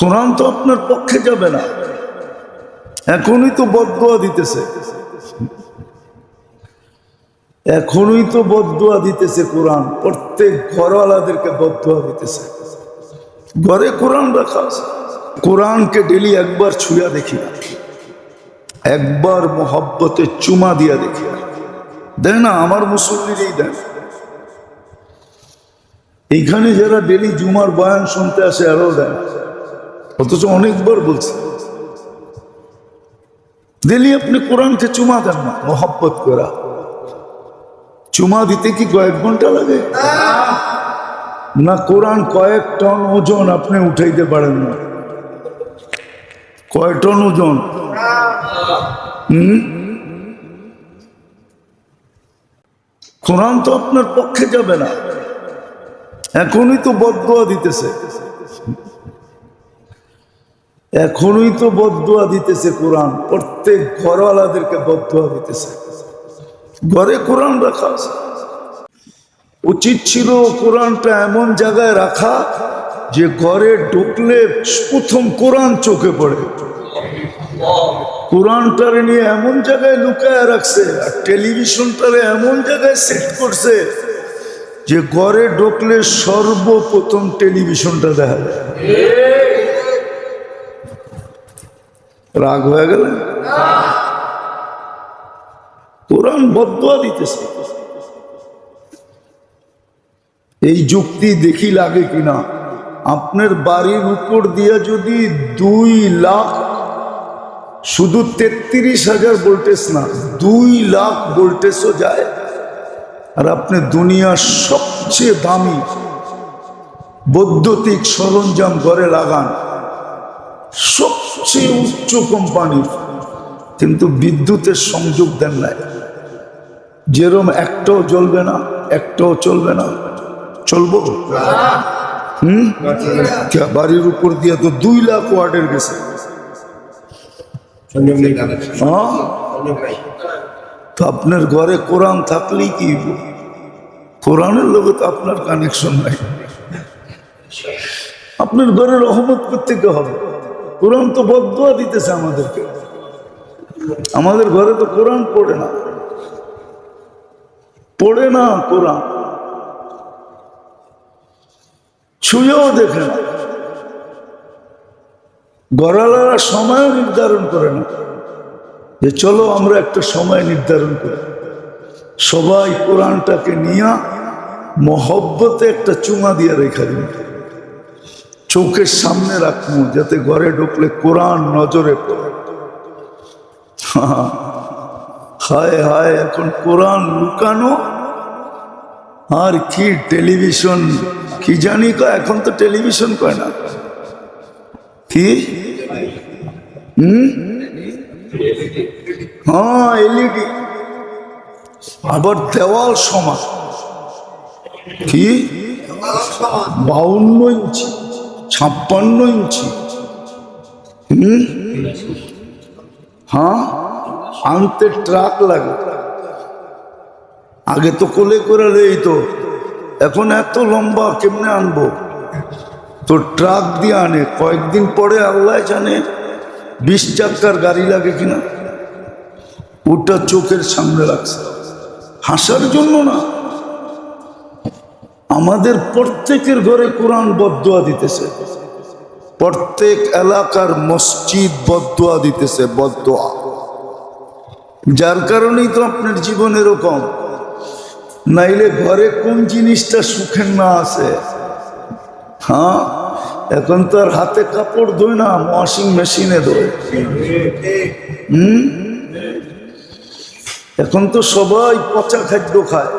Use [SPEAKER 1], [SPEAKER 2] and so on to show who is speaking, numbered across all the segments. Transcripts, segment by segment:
[SPEAKER 1] কোরআন তো আপনার পক্ষে যাবে না। এখনই তো বদুয়া দিতেছে। এখনই তো বদুয়া দিতেছে কোরআন। প্রত্যেক ঘরওয়ালাদেরকে বদুয়া দিতেছে। ঘরে কোরআন রাখা আছে। কোরআনকে ডেলি একবার ছুঁয়া দেখি একবার মোহব্বতে চুমা দিয়া দেখি দেয় না, আমার মুসল্লিরই দেন এইখানে যারা ডেলি জুমার বয়ান শুনতে আসে, আরও দেন অথচ অনেকবার বলছে ডেলি আপনি কোরআনকে চুমা দেন না, মোহাব্বত করা। চুমা দিতে কি কয়েক ঘণ্টা লাগে? না কোরআন কয়েক টন ওজন আপনি উঠাইতে পারেন না। কয় টন ওজন? কোরআন তো আপনার পক্ষে যাবে না। এখনই তো বদুয়া দিতেছে। এখনই তো বদুয়া দিতেছে কোরআন। প্রত্যেক ঘরওয়ালাদেরকে বদুয়া দিতেছে। ঘরে কোরআন রাখা উচিত ছিল কোরআনটা এমন জায়গায় রাখা যে ঘরে ঢুকলে প্রথম কোরআন চোখে পড়ে। কোরআনটারে নিয়ে এমন জায়গায় লুকায় রাখছে, আর টেলিভিশনটারে এমন জায়গায় সেট করছে যে ঘরে ঢুকলে সর্বপ্রথম টেলিভিশনটা দেখা যায়। রাগ হয়ে গেল? কোরআন বদুয়া দিতেছে। এই যুক্তি দেখি লাগে কিনা? আপনার বাড়ির উপর দিয়া যদি দুই লাখ, শুধু তেত্রিশ হাজার ভোল্টেজ না, দুই লাখ ভোল্টেজও যায়, আর আপনি দুনিয়ার সবচেয়ে দামি বৈদ্যুতিক সরঞ্জাম ঘরে লাগান সবচেয়ে উচ্চ কোম্পানির। কিন্তু বিদ্যুতের সংযোগ দেন নাই। যেরম একটাও জ্বলবে না, একটাও চলবে না। চলবো? হুম? বাড়ির উপর দিয়ে তো দুই লাখ ওয়ার্ডের গেছে। হ্যাঁ? তো আপনার ঘরে কোরআন থাকলেই কি? কোরআনের লোকে তো আপনার কানেকশন নাই। আপনার ঘরে রহমত করতে হবে? কোরআন তো বদুয়া দিতেছে আমাদেরকে। আমাদের ঘরে তো কোরআন পড়ে না। পড়ে না কোরআন। ছুঁয়েও দেখে না। গড়ালারা সময় নির্ধারণ করে না। যে চলো আমরা একটা সময় নির্ধারণ করি। সবাই কোরআনটাকে নিয়ে মহব্বতে একটা চুমা দিয়ে রেখা দিন। চোখের সামনে রাখব যাতে ঘরে ঢুকলে কোরআন নজরে পড়ে। হায় হায়, এখন কোরআন লুকানো? আর কি টেলিভিশন? কি জানি এখন তো টেলিভিশন কয় না। কি? হ্যাঁ এলইডি। আবার দেওয়াল সমান। কি? বাউন্ন ইঞ্চি। ছাপ্পান্ন ইঞ্চি। হুম? হ্যাঁ? আনতে ট্রাক লাগে। আগে তো কোলে করে রেই তো এখন এত লম্বা কেমনে আনব? তো ট্রাক দিয়ে আনে। কয়েকদিন পরে আল্লাহ জানে বিশ চাক্কার গাড়ি লাগে কিনা। ওটা চোখের সামনে রাখছে। হাসার জন্য না। আমাদের প্রত্যেকের ঘরে কোরআন বদুয়া দিতেছে। প্রত্যেক এলাকার মসজিদ বদুয়া দিতেছে বদুয়া যার কারণেই তো আপনার জীবন এরকম। নাইলে ঘরে কোন জিনিসটা সুখের না আছে? হ্যাঁ? এখন তো আর হাতে কাপড় ধোয় না ওয়াশিং মেশিনে ধোয়। হুম? এখন তো সবাই পচা খাদ্য খায়।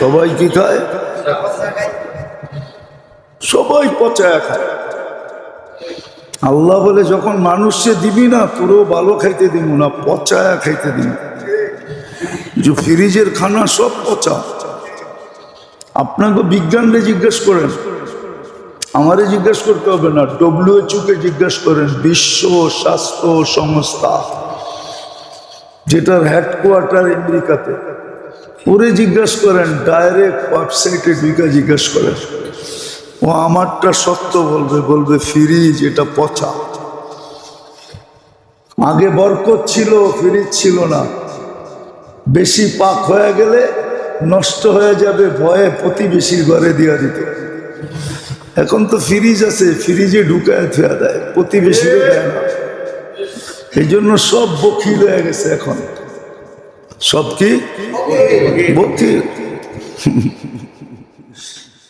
[SPEAKER 1] সবাই কি খায়? সবাই পচা খায়। আল্লাহ বলে, যখন মানুষে দিবি না, পুরো ভালো খাইতে দিব না পচায়া খাইতে দিব যে ফ্রিজের খানা সব পচা। আপনাকে বিজ্ঞানরে জিজ্ঞেস করেন, আমারে জিজ্ঞেস করতে হবে না ডব্লিউএচও কে জিজ্ঞেস করেন, বিশ্ব স্বাস্থ্য সংস্থা। যেটার হেডকোয়ার্টার আমেরিকাতে। ওরে জিজ্ঞেস করেন ডাইরেক্ট ওয়েবসাইটে ঢুকে জিজ্ঞেস করেন। ও আমারটা সত্য বলবে বলবে ফ্রিজ এটা পচা। আগে বরকত ছিল ফ্রিজ ছিল না। বেশি পাক হয়ে গেলে নষ্ট হয়ে যাবে, ভয়ে প্রতিবেশীর ঘরে দিয়া দিত। এখন তো ফ্রিজ আছে ফ্রিজে ঢুকায় থুয়া দেয়, প্রতিবেশীরও দেয় না। এই জন্য সব বকিল হয়ে গেছে এখন। সব কি? বকিল।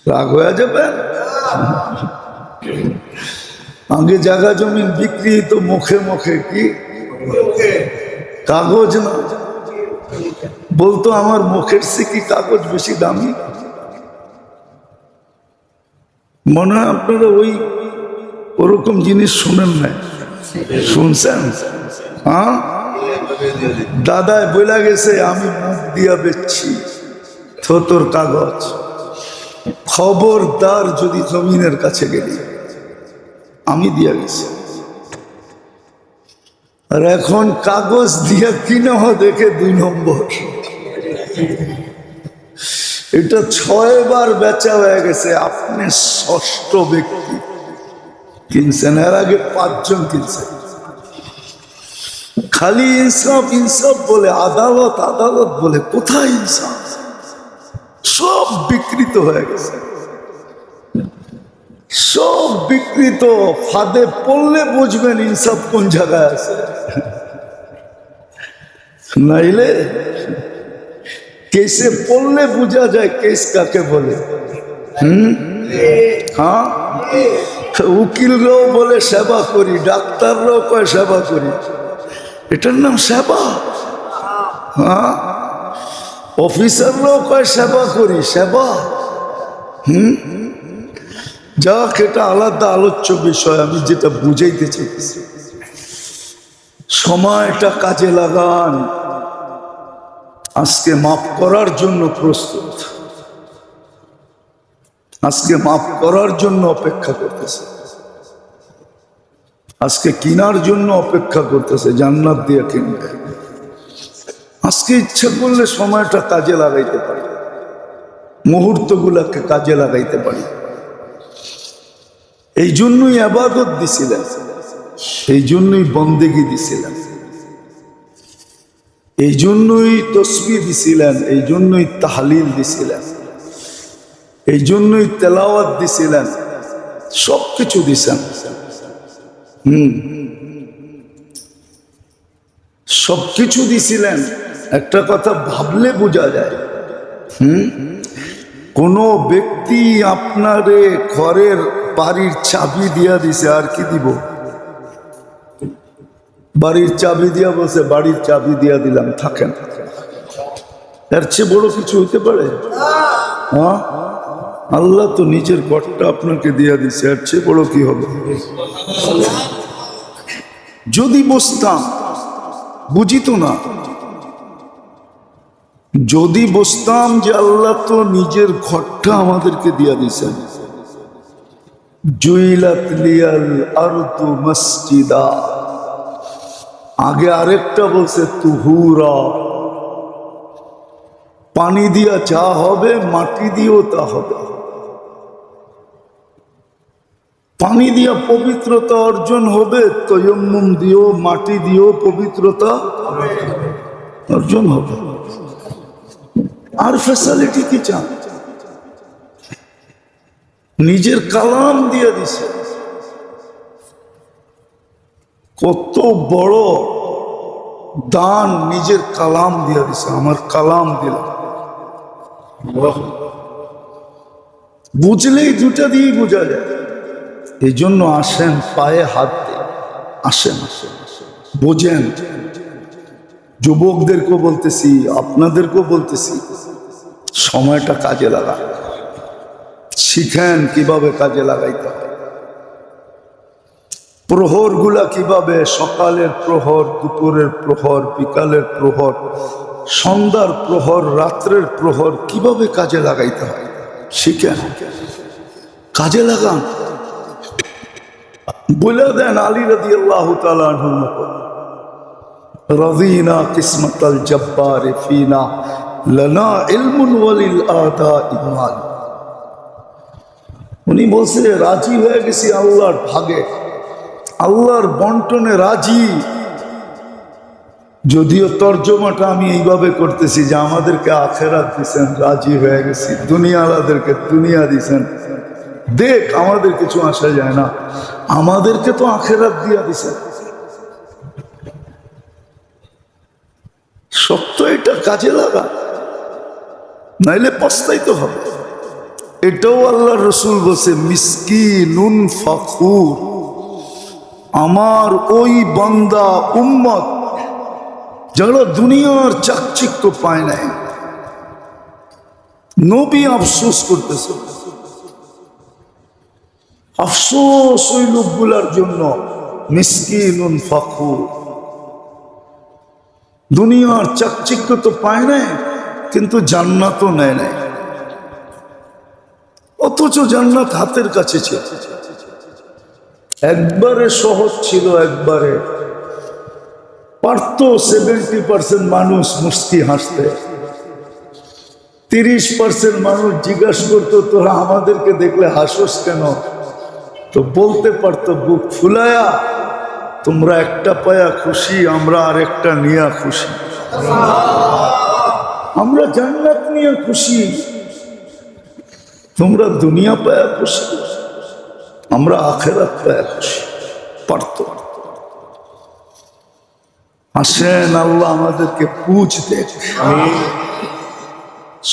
[SPEAKER 1] রাগ হয়ে যাবে? আগে জায়গা জমিন বিক্রি তো মুখে মুখে, কি? কাগজ না। বলতো আমার মুখের সে কি কাগজ বেশি দামি। মনে হয় আপনারা ওই ওরকম জিনিস শুনেন নাই। শুনছেন? হ্যাঁ? দাদায় বলে গেছে, আমি মুখ দিয়া বেচছি। থতর কাগজ। খবরদার যদি জমিনের কাছে গেলি, আমি দিয়া গেছি। আর এখন কাগজ দিয়ে কিনা দেখে দুই নম্বর। এটা ছয় বার বেচা হয়ে গেছে, আপনি ষষ্ঠ ব্যক্তি। কিনছেন, এর আগে পাঁচজন কিনছেন খালি ইনসাফ ইনসাফ বলে, আদালত আদালত বলে, কোথায় ইনসাফ? সব বিকৃত হয়ে গেছে। সব বিকৃত, ফাঁদে পড়লে বুঝবেন ইনসাফ কোন জায়গায় আছে। নাইলে কেসে পড়লে বোঝা যায়, কেস কাকে বলে। হুম? হ্যাঁ? উকিলরাও বলে সেবা করি, ডাক্তাররাও কয় সেবা করি। এটার নাম সেবা? হ্যাঁ। অফিসাররাও কয় সেবা করি, সেবা? হুম? যাক, এটা আলাদা আলোচ্য বিষয়, আমি যেটা বুঝাইতে চাইতেছি। সময়টা কাজে লাগান। আজকে মাফ করার জন্য প্রস্তুত। আজকে মাফ করার জন্য অপেক্ষা করতেছে। আজকে কিনার জন্য অপেক্ষা করতেছে, জান্নাত দিয়ে কিনবে। আজকে ইচ্ছা করলে সময়টা কাজে লাগাইতে পারি। মুহূর্তগুলাকে কাজে লাগাইতে পারি। এই জন্যই আবাদত দিছিলেন। এই জন্যই বন্দেগি দিছিলেন। এই জন্যই তসবি দিছিলেন। এই জন্যই তাহলিল দিছিলেন। এই জন্যই তেলাওয়াত দিছিলেন সব কিছু দিছেন। হুম। সব কিছু দিছিলেন একটা কথা ভাবলে বোঝা যায়। হুম। কোনো ব্যক্তি আপনারে ঘরের বাড়ির চাবি দিয়া দিছে আর কি দিব? বাড়ির চাবি দিয়া বসে বাড়ির চাবি দিয়া দিলাম থাকেন। এর চেয়ে বড় কিছু হইতে পারে? হ্যাঁ? আল্লাহ তো নিজের ঘরটা আপনাকে দিয়া দিছে আর চেয়ে বড় কি হবে? যদি বসতাম, বুঝিত না। যদি বসতাম যে আল্লাহ তো নিজের ঘরটা আমাদেরকে দিয়া দিছেন। মসজিদা। আগে আরেকটা বলছে, তুহুরা। পানি দিয়া যা হবে, মাটি দিয়েও তা হবে। পানি দিয়া পবিত্রতা অর্জন হবে তয়ম্মুম দিয়েও মাটি দিয়েও পবিত্রতা অর্জন হবে। আর ফ্যাসিলিটি কি চান? নিজের কালাম দিয়ে দিছে। কত বড় দান নিজের কালাম দিয়ে দিছে, আমার কালাম দিলাম। বুঝলেই দুটা দিয়েই বোঝা যায়। এই জন্য আসেন পায়ে হাত আসেন। বোঝেন। যুবকদেরকেও বলতেছি, আপনাদেরকেও বলতেছি, সময়টা কাজে লাগা শিখেন কীভাবে কাজে লাগাইতে হয়। প্রহরগুলা কীভাবে, সকালের প্রহর, দুপুরের প্রহর, বিকালের প্রহর, সন্ধ্যার প্রহর, রাত্রের প্রহর কীভাবে কাজে লাগাইতে হয়, শিখেন। কাজে লাগান। বলে দেন আলী রাদি আল্লাহ রদিনা কিসমত আল জব্বার উনি বলছে, রাজি হয়ে গেছি আল্লাহর ভাগে। আল্লাহর বন্টনে রাজি। যদিও তর্জমাটা আমি এইভাবে করতেছি যে আমাদেরকে আখেরাত দিছেন, রাজি হয়ে গেছি। দুনিয়ালাদেরকে দুনিয়া দিছেন। দেখ, আমাদের কিছু আসা যায় না। আমাদেরকে তো আখেরাত দিয়া দিছেন সত্য এটা কাজে লাগা। নাইলে পস্তাইতে হবে। এটাও আল্লাহ রসুল বসে মিসকি নুন ফাকুর। আমার ওই বান্দা, উম্মত, যারা দুনিয়ার চাকচিক্য পায় নাই। নবী আফসোস করতেছে। আফসোস ওই লোকগুলার জন্য। মিসকিনুন ফাকুর। দুনিয়ার চাকচিক্য তো পায় নাই, কিন্তু জান্নাতও নেয় নাই। অথচ জান্নাত হাতের কাছে ছিল। একবারে সহজ ছিল, একবারে। পারত সেভেন্টি পার্সেন্ট মানুষ মুস্কি হাসতে। তিরিশ পার্সেন্ট মানুষ জিজ্ঞাসা করতো, তোরা আমাদেরকে দেখলে হাসোস কেন? তো বলতে পারতো বুক ফুলায়া তোমরা একটা পায়া খুশি আমরা আর একটা নিয়া খুশি। আমরা জান্নাত নিয়ে খুশি তোমরা দুনিয়া পায়া খুশি আমরা আখেরাত পায়া খুশি। পারতো। আসেন আল্লাহ আমাদেরকে পুজ দেখ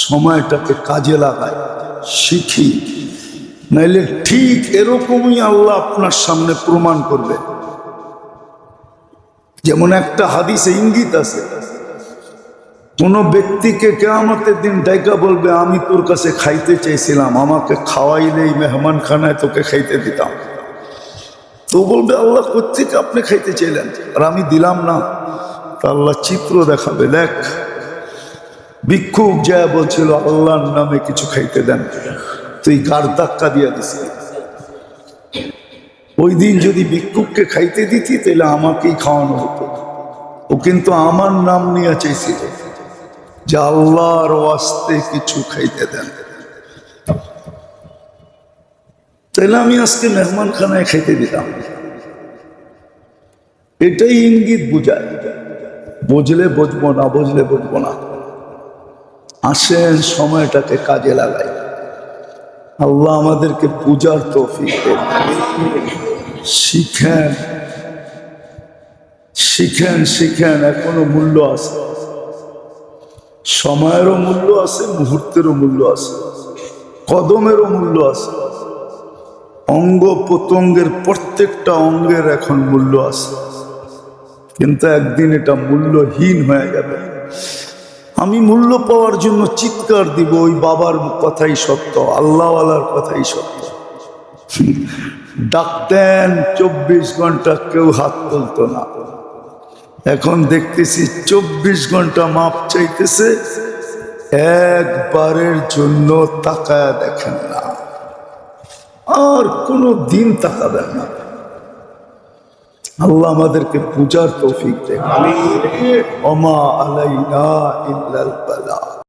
[SPEAKER 1] সময়টাকে কাজে লাগাই শিখি। নাইলে ঠিক এরকমই আল্লাহ আপনার সামনে প্রমাণ করবে। যেমন একটা হাদিসে ইঙ্গিত আছে, কোনো ব্যক্তিকে কেয়ামতের দিন ডাইকা বলবে, আমি তোর কাছে খাইতে চাইছিলাম আমাকে খাওয়াইলেই মেহমান খানায় তোকে খাইতে দিতাম। তো বলবে, আল্লাহ কোথেকে আপনি খাইতে চাইলেন? আর আমি দিলাম না। তা আল্লাহ চিত্র দেখাবে, দেখ, ভিক্ষুক যা বলছিল, আল্লাহর নামে কিছু খাইতে দেন। তুই গার ধাক্কা দিয়া দিছি ওই দিন যদি ভিক্ষুককে খাইতে দিতি তাহলে আমাকেই খাওয়ানো হতো। ও কিন্তু আমার নাম নিয়ে চাইছিল যে আল্লাহর ওয়াস্তে কিছু খাইতে দেন। তাহলে আমি আজকে মেহমান খানায় খাইতে দিতাম এটাই ইঙ্গিত বুঝায়। বুঝলে বুঝব, না বুঝলে বুঝব না। আসেন, সময়টাকে কাজে লাগাই। আল্লাহ আমাদেরকে পূজার তৌফিক। শিখেন শিখেন শিখেন, এখনও মূল্য আছে। সময়েরও মূল্য আছে, মুহূর্তেরও মূল্য আছে। কদমেরও মূল্য আছে। অঙ্গ প্রত্যঙ্গের প্রত্যেকটা অঙ্গের এখন মূল্য আছে। কিন্তু একদিন এটা মূল্যহীন হয়ে যাবে। আমি মূল্য পাওয়ার জন্য চিৎকার দিব, ওই বাবার কথাই সত্য, আল্লাহওয়ালার কথাই সত্য। ডাকতেন চব্বিশ ঘণ্টা কেউ হাত তুলতো না। এখন দেখতেছি চব্বিশ ঘণ্টা মাপ চাইতেছে, একবারের জন্য তাকায়া দেখেন না। আর কোনো দিন তাকাবেন না। আল্লাহ আমাদেরকে পূজার তৌফিক দেন অমা আলাইনা ইল্লাল বালাগ।